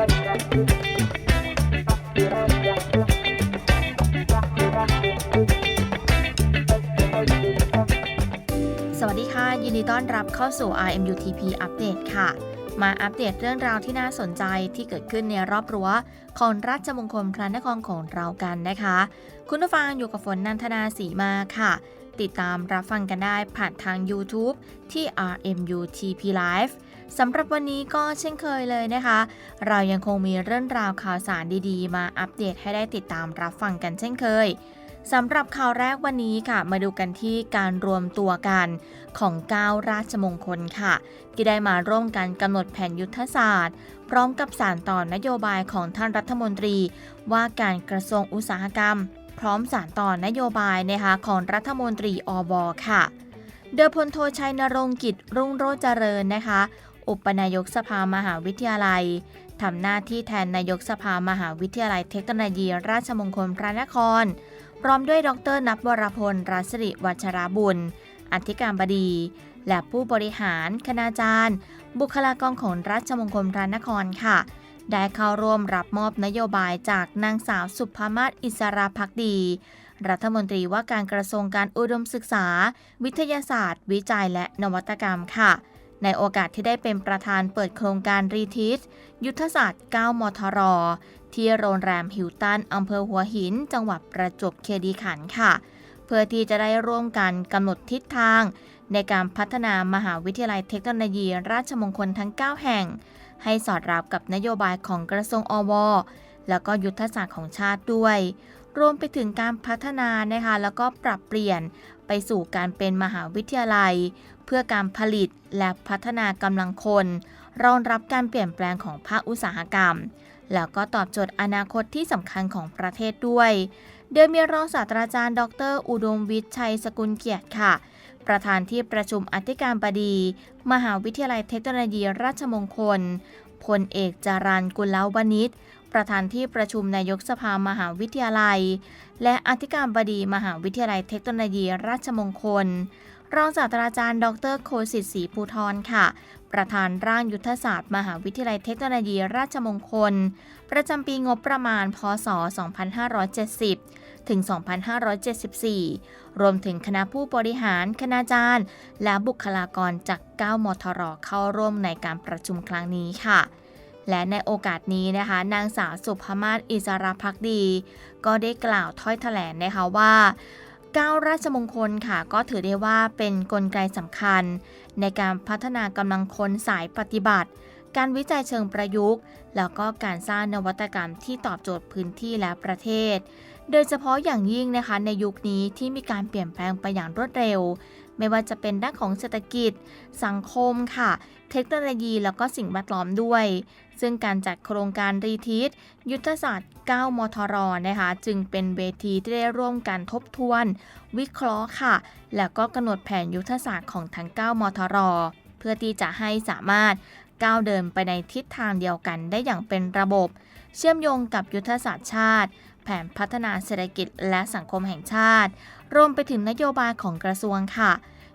สวัสดีค่ะ ยินดีต้อนรับเข้าสู่ RMUTP อัปเดตค่ะ มาอัปเดตเรื่องราวที่น่าสนใจที่เกิดขึ้นในรอบรั้วของราชมงคลพระนครของเรากันนะคะ คุณผู้ฟังอยู่กับฝนนันทนาสีมาค่ะ ติดตามรับฟังกันได้ผ่านทาง YouTube ที่ RMUTP Live สำหรับวันนี้ก็เช่นเคยเลยนะคะ เรายังคงมีเรื่องราวข่าวสารดีๆ มาอัปเดตให้ได้ติดตามรับฟังกันเช่นเคยสำหรับข่าวแรกวันนี้ค่ะ มาดูกันที่การรวมตัวกันของ9ราชมงคลค่ะ ที่ได้มาร่วมกันกำหนดแผนยุทธศาสตร์ พร้อมกับสารต่อนโยบายของท่านรัฐมนตรี ว่าการกระทรวงอุตสาหกรรม พร้อมสารต่อนโยบายนะคะของรัฐมนตรีอบค่ะโดยพลโทชัยนรงค์กิจรุ่งโรจเจริญนะคะ อุปนายกสภามหาวิทยาลัยทำหน้าที่แทนนายกสภามหาวิทยาลัยเทคโนโลยี ราชมงคลพระนคร พร้อมด้วยดรนับวรพลรัศริวัชราบุญ อธิการบดี และผู้บริหาร คณาจารย์ บุคลากรของราชมงคลพระนครค่ะ ได้เข้าร่วมรับมอบนโยบายจากนางสาวสุภามาศอิสราพักดี รัฐมนตรีว่าการกระทรวงการอุดมศึกษา วิทยาศาสตร์ วิจัยและนวัตกรรมค่ะ ในโอกาสที่ได้เป็นประธานเปิดโครงการรีทิสยุทธศาสตร์ 9 มทร ที่โรงแรมฮิลตันอำเภอหัวหิน จังหวัดประจวบคีรีขันธ์ค่ะ เพื่อที่จะได้ร่วมกันกำหนดทิศทาง ในการพัฒนามหาวิทยาลัยเทคโนโลยี ราชมงคลทั้ง 9 แห่ง ให้สอดรับกับนโยบายของกระทรวงอว แล้วก็ยุทธศาสตร์ของชาติด้วย รวมไปถึงการพัฒนานะคะแล้วก็ปรับเปลี่ยน ไปสู่การเป็นมหาวิทยาลัย เพื่อการผลิตและพัฒนากำลังคน รองรับการเปลี่ยนแปลงของภาคอุตสาหกรรม แล้วก็ตอบโจทย์อนาคตที่สำคัญของประเทศด้วย โดยมีรองศาสตราจารย์ ดร อุดมวิทย์ชัยสกุลเกียรติค่ะ ประธานที่ประชุมอธิการบดี มหาวิทยาลัยเทคโนโลยีราชมงคลพลเอกจารันกุลาวณิช ประธานที่ประชุมนายกสภามหาวิทยาลัย และอธิการบดีมหาวิทยาลัยเทคโนโลยีราชมงคล รองศาสตราจารย์ ดรโคสิทธิ์ศรีภูทรค่ะ ประธานร่างยุทธศาสตร์ มหาวิทยาลัยเทคโนโลยีราชมงคล ประจำปีงบประมาณ พศ 2570 ถึง 2574 รวมถึงคณะผู้บริหาร คณาจารย์ และบุคลากรจาก 9 มทรเข้าร่วมในการประชุมครั้งนี้ค่ะ และในโอกาสนี้นะคะ นางสาวสุภมาศอิสราพักดี ก็ได้กล่าวถ้อยแถลงนะคะว่า9ราชมงคลค่ะก็ถือได้ว่าเป็นนกลไกสำคัญ ในการพัฒนากำลังคนสายปฏิบัติ การวิจัยเชิงประยุกต์ แล้วก็การสร้างนวัตกรรมที่ตอบโจทย์พื้นที่และประเทศ โดยเฉพาะอย่างยิ่งนะคะในยุคนี้ที่มีการเปลี่ยนแปลงไปอย่างรวดเร็ว ไม่ว่าจะเป็นด้านของเศรษฐกิจ สังคมค่ะ เทคโนโลยีแล้วก็สิ่งแวดล้อมด้วย ซึ่งการจัดโครงการรีทิสยุทธศาสตร์ 9 มทรนะคะ จึงเป็นเวทีที่ได้ร่วมกันทบทวน วิเคราะห์ค่ะ แล้วก็กำหนดแผนยุทธศาสตร์ของทั้ง 9 มทร เพื่อที่จะให้สามารถก้าวเดินไปในทิศทางเดียวกันได้อย่างเป็นระบบ เชื่อมโยงกับยุทธศาสตร์ชาติ แผนพัฒนาเศรษฐกิจและสังคมแห่งชาติ รวมไปถึงนโยบายของกระทรวงค่ะ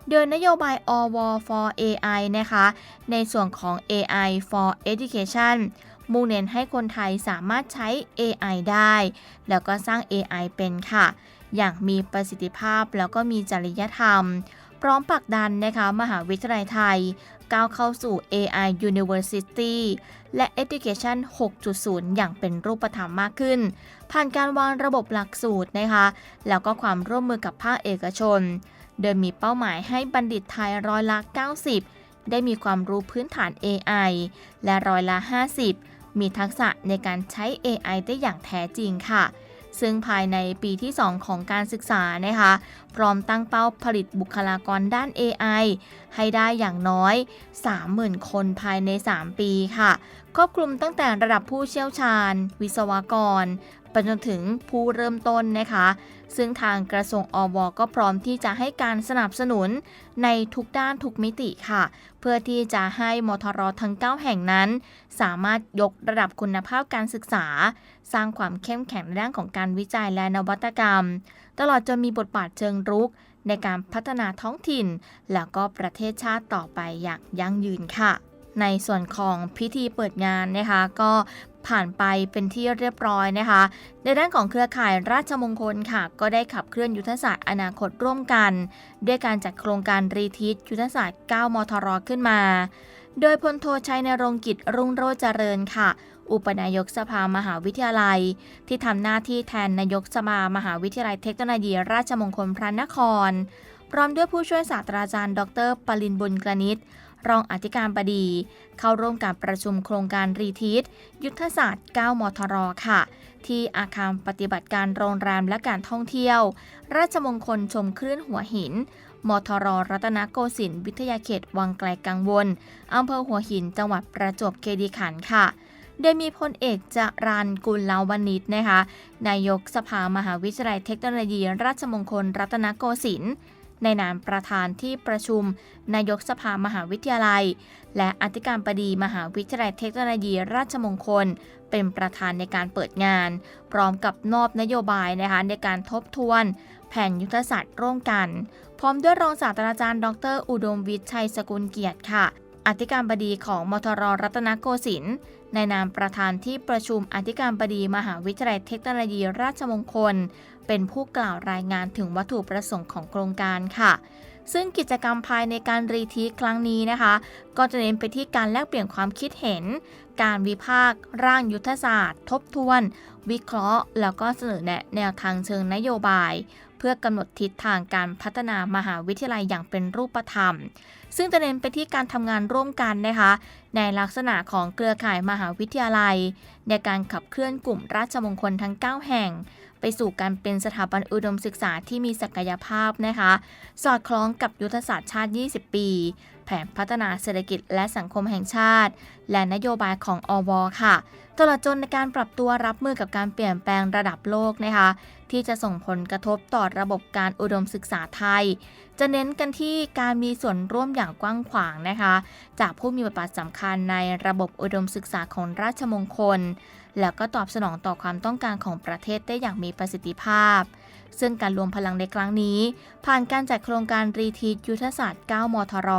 โดยนโยบายอว for AI นะคะ ในส่วนของ AI for Education มุ่งเน้นให้คนไทยสามารถใช้ AI ได้ แล้วก็สร้าง AI เป็นค่ะ อย่างมีประสิทธิภาพแล้วก็มีจริยธรรม ร้อมผลักดันนะคะมหาวิทยาลัยไทย ก้าวเข้าสู่ AI University และ Education 6.0 อย่างเป็นรูปธรรมมากขึ้น ผ่านการวางระบบหลักสูตรนะคะแล้วก็ความร่วมมือกับภาคเอกชน โดยมีเป้าหมายให้บัณฑิตไทยร้อยละ 90 ได้มีความรู้พื้นฐาน AI และร้อยละ 50 มีทักษะในการใช้ AI ได้อย่างแท้จริงค่ะ ซึ่งภายในปีที่ 2 ของการศึกษานะคะ พร้อมตั้งเป้าผลิตบุคลากรด้าน AI ให้ได้อย่างน้อย 30,000 คนภายใน 3 ปีค่ะ ครอบคลุมตั้งแต่ระดับผู้เชี่ยวชาญ วิศวกร ไปจนถึงผู้เริ่มต้นนะคะ ซึ่งทางกระทรวงอวก็พร้อมที่จะให้การสนับสนุนในทุกด้านทุกมิติค่ะ เพื่อที่จะให้มทรทั้ง 9 แห่งนั้น สามารถยกระดับคุณภาพการศึกษา สร้างความเข้มแข็งในด้านของการวิจัยและนวัตกรรม ตลอดจนมีบทบาทเชิงรุก ในการพัฒนาท้องถิ่น แล้วก็ประเทศชาติต่อไปอย่างยั่งยืนค่ะในส่วนของพิธีเปิดงานนะคะ ก็ ผ่านไปเป็นที่เรียบร้อยนะคะ ในด้านของเครือข่ายราชมงคลค่ะ ก็ได้ขับเคลื่อนยุทธศาสตร์อนาคตร่วมกัน ด้วยการจัดโครงการรีทิสยุทธศาสตร์ 9 มทรขึ้นมา โดยพลโทชัยนรงค์กิจรุ่งโรจเจริญค่ะ อุปนายกสภามหาวิทยาลัย ที่ทำหน้าที่แทนนายกสภามหาวิทยาลัยเทคโนโลยีราชมงคลพระนคร พร้อมด้วยผู้ช่วยศาสตราจารย์ ดร ปรินบุญกรนิต รองอธิการบดี เข้าร่วมการประชุมโครงการรีทีสยุทธศาสตร์ 9 มทรค่ะ ที่อาคารปฏิบัติการโรงแรมและการท่องเที่ยว ราชมงคลชมคลื่นหัวหิน มทรรัตนโกสินทร์วิทยาเขตวังไกลกังวลอำเภอหัวหินจังหวัดประจวบคีรีขันธ์ค่ะโดยมีพลเอกจรันกุลลาวนิชนะคะ นายกสภามหาวิทยาลัยเทคโนโลยี ราชมงคล รัตนโกสินทร์ ในนามประธานที่ประชุม นายกสภามหาวิทยาลัย และอธิการบดีมหาวิทยาลัยเทคโนโลยีราชมงคล เป็นประธานในการเปิดงาน พร้อมกับนอบนโยบายนะคะในการทบทวน แผนยุทธศาสตร์ร่วมกัน พร้อมด้วยรองศาสตราจารย์ ดร อุดมวิทย์ชัยสกุลเกียรติค่ะ อธิการบดีของมทรรัตนโกสินทร์ในนามประธานที่ประชุมอธิการบดีมหาวิทยาลัยเทคโนโลยีราชมงคล เป็นผู้กล่าวรายงานถึงวัตถุประสงค์ของโครงการค่ะ ซึ่งกิจกรรมภายในการรีทีครั้งนี้นะคะ ก็จะเน้นไปที่การแลกเปลี่ยนความคิดเห็น การวิพากษ์ร่างยุทธศาสตร์ ทบทวน วิเคราะห์ แล้วก็เสนอแนะแนวทางเชิงนโยบายเพื่อกำหนดทิศทางการพัฒนามหาวิทยาลัยอย่างเป็นรูปธรรม ซึ่งจะเน้นไปที่การทำงานร่วมกันนะคะ ในลักษณะของเครือข่ายมหาวิทยาลัย ในการขับเคลื่อนกลุ่มราชมงคลทั้ง 9 แห่ง ไปสู่การเป็นสถาบันอุดมศึกษาที่มีศักยภาพนะคะ สอดคล้องกับยุทธศาสตร์ชาติ 20 ปี แผนพัฒนาเศรษฐกิจและสังคมแห่งชาติ และนโยบายของอวค่ะตลอดจนในการปรับตัวรับมือกับการเปลี่ยนแปลงระดับโลกนะคะ ที่จะส่งผลกระทบต่อระบบการอุดมศึกษาไทย จะเน้นกันที่การมีส่วนร่วมอย่างกว้างขวางนะคะ จากผู้มีบทบาทสำคัญในระบบอุดมศึกษาของราชมงคล แล้วก็ตอบสนองต่อความต้องการของประเทศได้อย่างมีประสิทธิภาพ ซึ่งการรวมพลังในครั้งนี้ ผ่านการจัดโครงการรีทีสยุทธศาสตร์ 9 มทร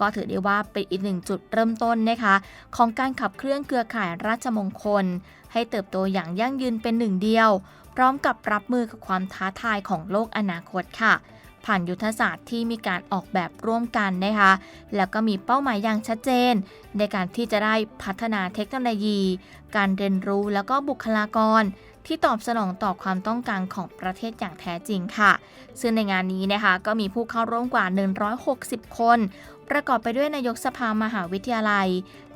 ก็ถือได้ว่าเป็นอีกหนึ่งจุดเริ่มต้นนะคะ ของการขับเคลื่อนเครือข่ายราชมงคล ให้เติบโตอย่างยั่งยืนเป็นหนึ่งเดียว พร้อมกับรับมือกับความท้าทายของโลกอนาคตค่ะ ผ่านยุทธศาสตร์ที่มีการออกแบบร่วมกันนะคะ แล้วก็มีเป้าหมายอย่างชัดเจน ในการที่จะได้พัฒนาเทคโนโลยี การเรียนรู้แล้วก็บุคลากรที่ตอบสนองต่อความต้องการของประเทศอย่างแท้จริงค่ะ ซึ่งในงานนี้นะคะก็มีผู้เข้าร่วมกว่า 160 คน ประกอบไปด้วยนายกสภามหาวิทยาลัย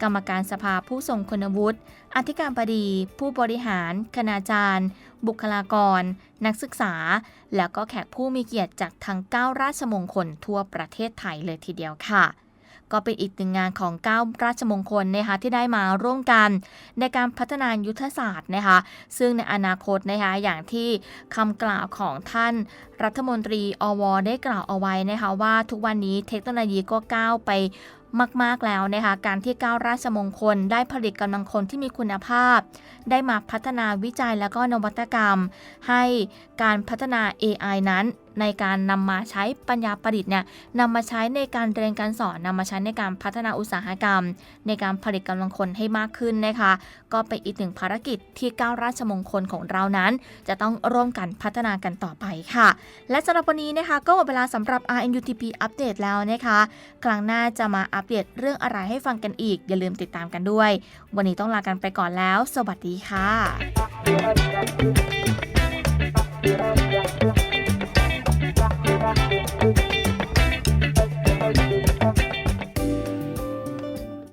กรรมการสภาผู้ทรงคุณวุฒิ อธิการบดี ผู้บริหาร คณาจารย์ บุคลากร นักศึกษา แล้วก็แขกผู้มีเกียรติจากทั้ง 9 ราชมงคลทั่วประเทศไทยเลยทีเดียวค่ะ ก็เป็นอีกหนึ่งงานของ 9 ราชมงคลนะคะที่ได้มาร่วมกัน ในการพัฒนายุทธศาสตร์นะคะ ซึ่งในอนาคตนะคะอย่างที่คำกล่าวของท่านรัฐมนตรีอว ได้กล่าวเอาไว้นะคะว่าทุกวันนี้เทคโนโลยีก็ก้าวไป มาก ๆ แล้วนะคะการที่ก้าวราชมงคลได้ผลิตกำลังคนที่มีคุณภาพ ได้มาพัฒนาวิจัยแล้วก็นวัตกรรม ให้การพัฒนา AI นั้นในการนำมาใช้ปัญญาประดิษฐ์เนี่ยนำมาใช้ในการเรียนการสอนนำมาใช้ในการพัฒนาอุตสาหกรรม ในการผลิตกำลังคนให้มากขึ้นนะคะ ก็เป็นอีกหนึ่งภารกิจที่ก้าวราชมงคลของเรานั้น จะต้องร่วมกันพัฒนากันต่อไปค่ะ และสำหรับวันนี้นะคะ ก็หมดเวลาสำหรับ RNUTP อัปเดตแล้วนะคะครั้งหน้าจะมาอัปเดตเรื่องอะไรให้ฟังกันอีก อย่าลืมติดตามกันด้วย วันนี้ต้องลากันไปก่อนแล้ว สวัสดีค่ะ